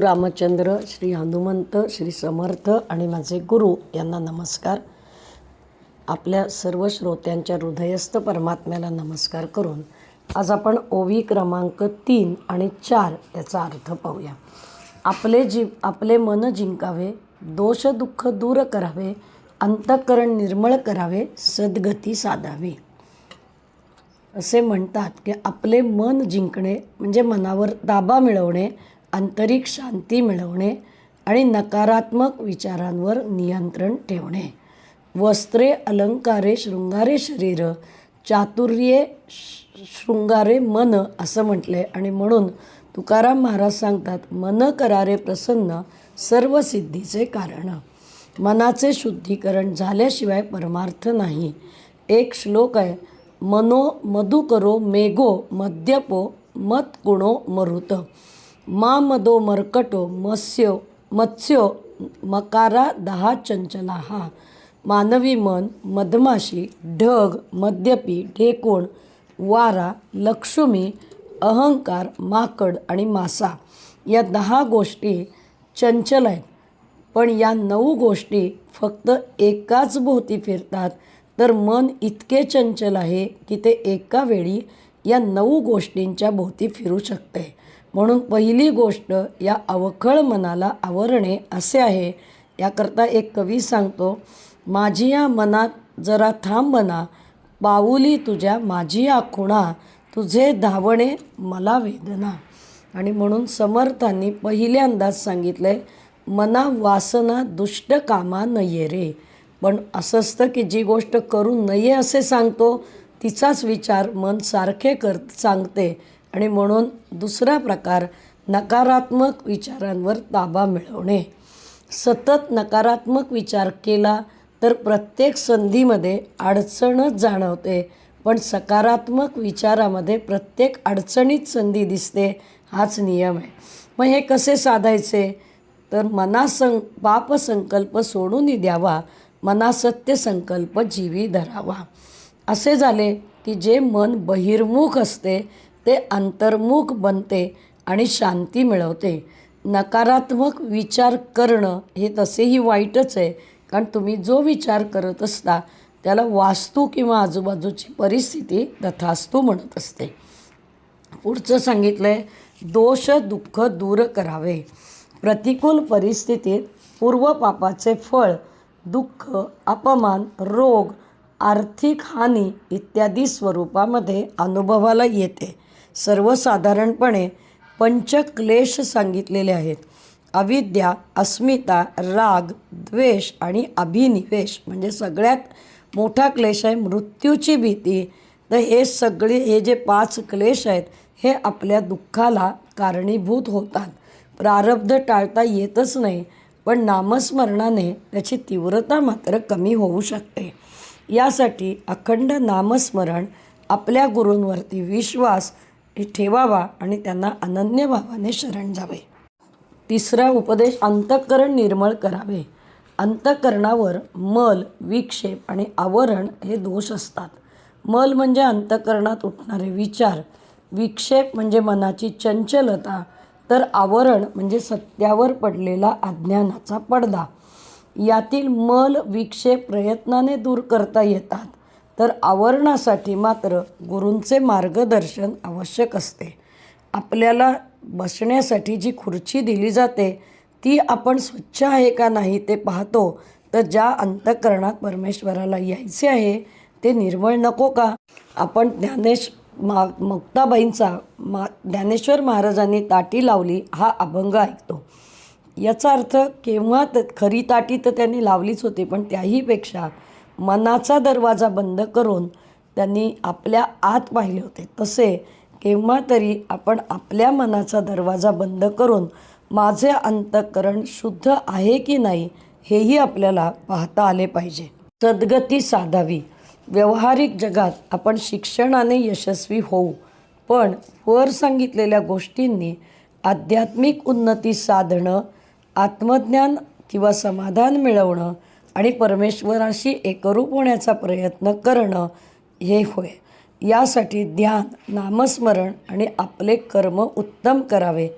रामचंद्र श्री हनुमंत श्री समर्थ आणि माझे गुरु यांना नमस्कार. आपल्या सर्व श्रोत्यांच्या हृदयस्थ परमात्म्याला नमस्कार करून आज आपण ओवी क्रमांक तीन आणि चार याचा अर्थ पाहूया. आपले जी आपले मन जिंकावे दोष दुःख दूर करावे अंतःकरण निर्मळ करावे सद्गती साधावी. असे म्हणतात की आपले मन जिंकणे म्हणजे मनावर ताबा मिळवणे आंतरिक शांती मिळवणे आणि नकारात्मक विचारांवर नियंत्रण ठेवणे. वस्त्रे अलंकारे शृंगारे शरीर चातुर्ये श- शृंगारे मन असं म्हटले आणि म्हणून तुकाराम महाराज सांगतात मन करारे प्रसन्न सर्व सिद्धीचे कारण. मनाचे शुद्धीकरण झाल्याशिवाय परमार्थ नाही. एक श्लोक आहे मनो मधुकरो मेघो मद्यपो मत गुणो मरुत. मा मदो मर्कटो मत्स्यो मत्स्यो मकारा दहा चंचला हा. मानवी मन मधमाशी ढग मद्यपी ढेकोण वारा लक्ष्मी अहंकार माकड आणि मासा या दहा गोष्टी चंचल आहेत. पण या नऊ गोष्टी फक्त एकाच भोवती फिरतात तर मन इतके चंचल आहे की ते एका वेळी या नऊ गोष्टींच्या भोवती फिरू शकते. म्हणून पहिली गोष्ट या अवखळ मनाला आवरणे असे आहे. याकरता एक कवी सांगतो माझी या मनात जरा थांब बना पाऊली तुझ्या माझी या खुणा तुझे धावणे मला वेदना. आणि म्हणून समर्थांनी पहिल्यांदाच सांगितलंय मना वासना दुष्ट कामा नये रे. पण असं असतं की जी गोष्ट करू नये असे सांगतो तिचाच विचार मन सारखे कर सांगते. आणि म्हणून दुसरा प्रकार नकारात्मक विचारांवर ताबा मिळवणे. सतत नकारात्मक विचार केला तर प्रत्येक संधीमध्ये अडचणच जाणवते पण सकारात्मक विचारामध्ये प्रत्येक अडचणीत संधी दिसते हाच नियम आहे. मग हे कसे साधायचे? तर मनासं पापसंकल्प सोडून द्यावा मनासत्य संकल्प जीवी धरावा. असे झाले की जे मन बहिर्मुख असते ते अंतर्मुख बनते आणि शांती मिळवते. नकारात्मक विचार करणं हे तसेही वाईटच आहे. कारण तुम्ही जो विचार करत असता त्याला वास्तू किंवा आजूबाजूची परिस्थिती तथास्तू म्हणत असते. पुढचं सांगितलं आहे दोष दुःख दूर करावे. प्रतिकूल परिस्थितीत पूर्वपापाचे फळ दुःख अपमान रोग आर्थिक हानी इत्यादी स्वरूपामध्ये अनुभवाला येते. सर्वसाधारणपणे पंचक्लेश सांगितलेले आहेत. अविद्या अस्मिता राग द्वेष आणि अभिनिवेश म्हणजे सगळ्यात मोठा क्लेश आहे मृत्यूची भीती. तर हे सगळे हे जे पाच क्लेश आहेत हे आपल्या दुःखाला कारणीभूत होतात. प्रारब्ध टाळता येतच नाही पण नामस्मरणाने त्याची तीव्रता मात्र कमी होऊ शकते. यासाठी अखंड नामस्मरण आपल्या गुरूंवरती विश्वास ठेवावा आणि त्यांना अनन्य भावाने शरण जावे. तिसरा उपदेश अंतःकरण निर्मळ करावे. अंतःकरणावर मल विक्षेप आणि आवरण हे दोष असतात. मल म्हणजे अंतःकरणात उठणारे विचार. विक्षेप म्हणजे मनाची चंचलता. तर आवरण म्हणजे सत्यावर पडलेला अज्ञानाचा पडदा. यातील मल विक्षेप प्रयत्नाने दूर करता येतात. तर आवरणासाठी मात्र गुरूंचे मार्गदर्शन आवश्यक असते. आपल्याला बसण्यासाठी जी खुर्ची दिली जाते ती आपण स्वच्छ आहे का नाही ते पाहतो. तर ज्या अंतःकरणात परमेश्वराला यायचे आहे ते निर्मळ नको का? आपण ज्ञानेश मा मुक्ताबाईंचा मा ज्ञानेश्वर महाराजांनी ताटी लावली हा अभंग ऐकतो. याचा अर्थ केव्हा त खरी ताटी तर त्यांनी लावलीच होती पण त्याहीपेक्षा मनाचा दरवाजा बंद करून त्यांनी आपल्या आत पाहिले होते. तसे केव्हा तरी आपण आपल्या मनाचा दरवाजा बंद करून माझे अंतःकरण शुद्ध आहे की नाही हेही आपल्याला पाहता आले पाहिजे. सद्गती साधावी. व्यवहारिक जगात आपण शिक्षणाने यशस्वी होऊ पण वर सांगितलेल्या गोष्टींनी आध्यात्मिक उन्नती साधणं आत्मज्ञान किंवा समाधान मिळवणं आणि परमेश्वराशी एकरूप होण्याचा प्रयत्न करणं हे होय. यासाठी ध्यान नामस्मरण आणि आपले कर्म उत्तम करावे.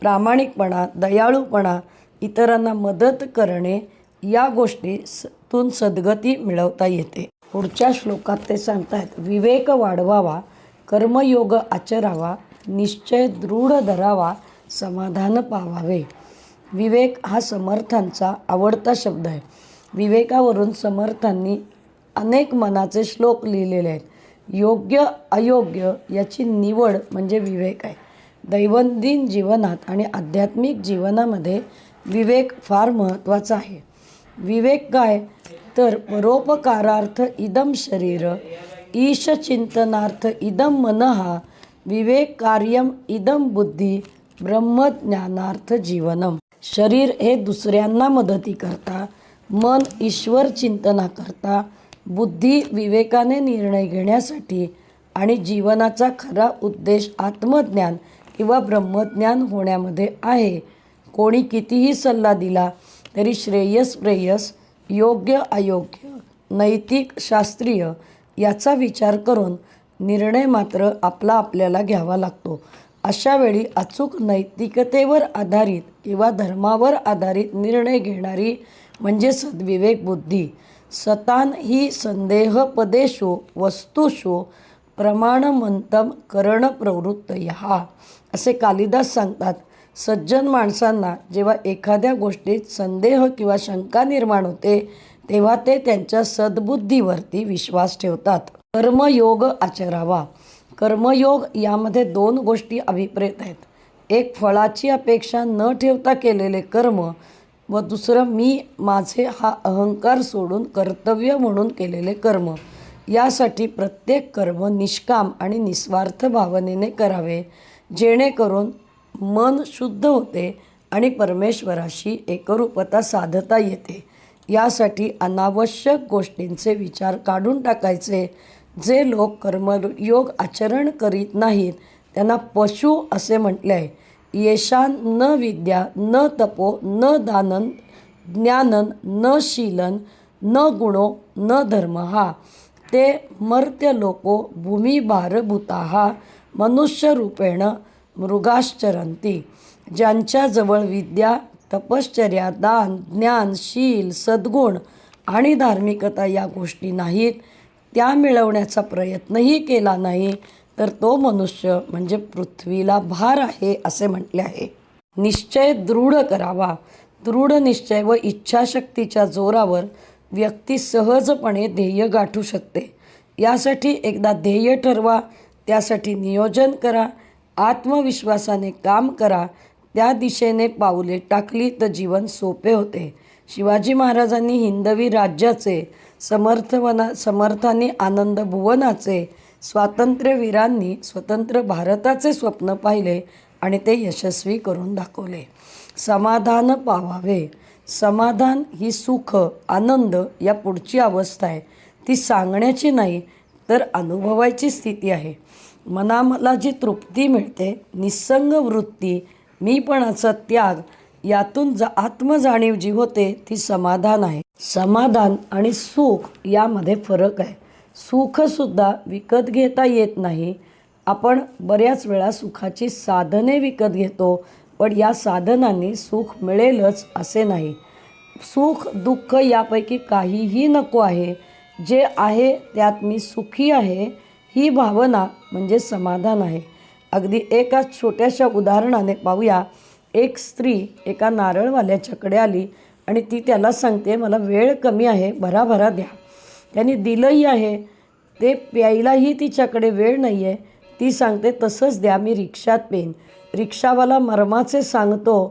प्रामाणिकपणा दयाळूपणा इतरांना मदत करणे या गोष्टीतून सद्गती मिळवता येते. पुढच्या श्लोकात ते सांगतायत विवेक वाढवावा कर्मयोग आचरावा निश्चय दृढ धरावा समाधान पावावे. विवेक हा समर्थांचा आवडता शब्द आहे. विवेकावरून समर्थांनी अनेक मनाचे श्लोक लिहिलेले आहेत. योग्य अयोग्य याची निवड म्हणजे विवेक आहे. दैनंदिन जीवनात आणि आध्यात्मिक जीवनामध्ये विवेक फार महत्त्वाचा आहे. विवेक काय? तर परोपकारार्थ इदम शरीर ईशचिंतनार्थ इदम मनहा विवेक कार्यम इदम बुद्धी ब्रह्मज्ञानार्थ जीवनम शरीर हे दुसऱ्यांना मदती करता मन ईश्वर चिंतना करता बुद्धी विवेकाने निर्णय घेण्यासाठी आणि जीवनाचा खरा उद्देश आत्मज्ञान किंवा ब्रह्मज्ञान होण्यामध्ये आहे. कोणी कितीही सल्ला दिला तरी श्रेयस प्रेयस योग्य अयोग्य नैतिक शास्त्रीय याचा विचार करून निर्णय मात्र आपला आपल्याला घ्यावा लागतो. अशावेळी अचूक नैतिकतेवर आधारित किंवा धर्मावर आधारित निर्णय घेणारी म्हणजे सद्विवेक बुद्धी सतान ही संदेहपदेशो वस्तुशो प्रमाणमंतम करण प्रवृत्त हा असे कालिदास सांगतात. सज्जन माणसांना जेव्हा एखाद्या गोष्टीत संदेह किंवा शंका निर्माण होते तेव्हा ते त्यांच्या सद्बुद्धीवरती विश्वास ठेवतात. कर्मयोग आचरावा. कर्मयोग यामध्ये दोन गोष्टी अभिप्रेत आहेत. एक फळाची अपेक्षा न ठेवता केलेले कर्म व दुसरं मी माझे हा अहंकार सोडून कर्तव्य म्हणून केलेले कर्म. यासाठी प्रत्येक कर्म निष्काम आणि निस्वार्थ भावनेने करावे जेणेकरून मन शुद्ध होते आणि परमेश्वराशी एकरूपता साधता येते. यासाठी अनावश्यक गोष्टींचे विचार काढून टाकायचे जे लोक कर्मयोग आचरण करीत नाहीत त्यांना पशु असे म्हटले आहे. येशान न विद्या न तपो न दानन ज्ञानन न शीलन न गुणो न धर्म हा ते मर्त्य लोको भूमिभारभूता मनुष्यरूपेण मृगाश्चरंती ज्यांच्याजवळ विद्या तपश्चर्या दान ज्ञान शील सद्गुण आणि धार्मिकता या गोष्टी नाहीत त्या मिळवण्याचा प्रयत्नही केला नाही तर तो मनुष्य म्हणजे पृथ्वीला भार आहे असे म्हटले आहे. निश्चय दृढ करावा. दृढ निश्चय व इच्छाशक्तीच्या जोरावर व्यक्ती सहजपणे ध्येय गाठू शकते. यासाठी एकदा ध्येय ठरवा त्यासाठी नियोजन करा आत्मविश्वासाने काम करा त्या दिशेने पाऊले टाकली तर जीवन सोपे होते. शिवाजी महाराजांनी हिंदवी राज्याचे समर्थवना समर्थांनी आनंद भुवनाचे स्वातंत्र्यवीरांनी स्वतंत्र भारताचे स्वप्न पाहिले आणि ते यशस्वी करून दाखवले. समाधान पावावे. समाधान ही सुख आनंद या पुढची अवस्था आहे. ती सांगण्याची नाही तर अनुभवायची स्थिती आहे. मनामला जी तृप्ती मिळते निस्संग वृत्ती मीपणाचा त्याग यातून जा आत्मजाणीव जी होते ती समाधान आहे. समाधान आणि सुख यामध्ये फरक आहे. सुखसुद्धा विकत घेता येत नाही. आपण बऱ्याच वेळा सुखाची साधने विकत घेतो पण या साधनांनी सुख मिळेलच असे नाही. सुख दुःख यापैकी काहीही नको आहे. जे आहे त्यात मी सुखी आहे ही भावना म्हणजे समाधान आहे. अगदी एका छोट्याशा उदाहरणाने पाहूया. एक स्त्री एका नारळवाल्याच्याकडे आली. आणि ती त्याला सांगते मला वेळ कमी आहे भराभरा द्या. त्यांनी दिलंही आहे. ते प्यायलाही तिच्याकडे वेळ नाही आहे ती सांगते तसंच द्या मी रिक्षात पेन. रिक्षावाला मर्माचे सांगतो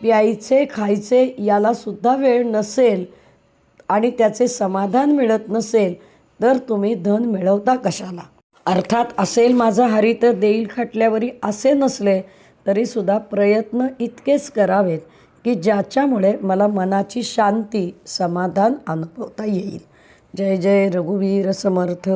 प्यायचे खायचे यालासुद्धा वेळ नसेल आणि त्याचे समाधान मिळत नसेल तर तुम्ही धन मिळवता कशाला? अर्थात असेल माझा हरी तर देईल खटल्यावरी असे नसले तरीसुद्धा प्रयत्न इतकेच करावेत. की ज्याच्यामुळे मला मनाची शांती समाधान अनुभवता येईल. जय जय रघुवीर समर्थ.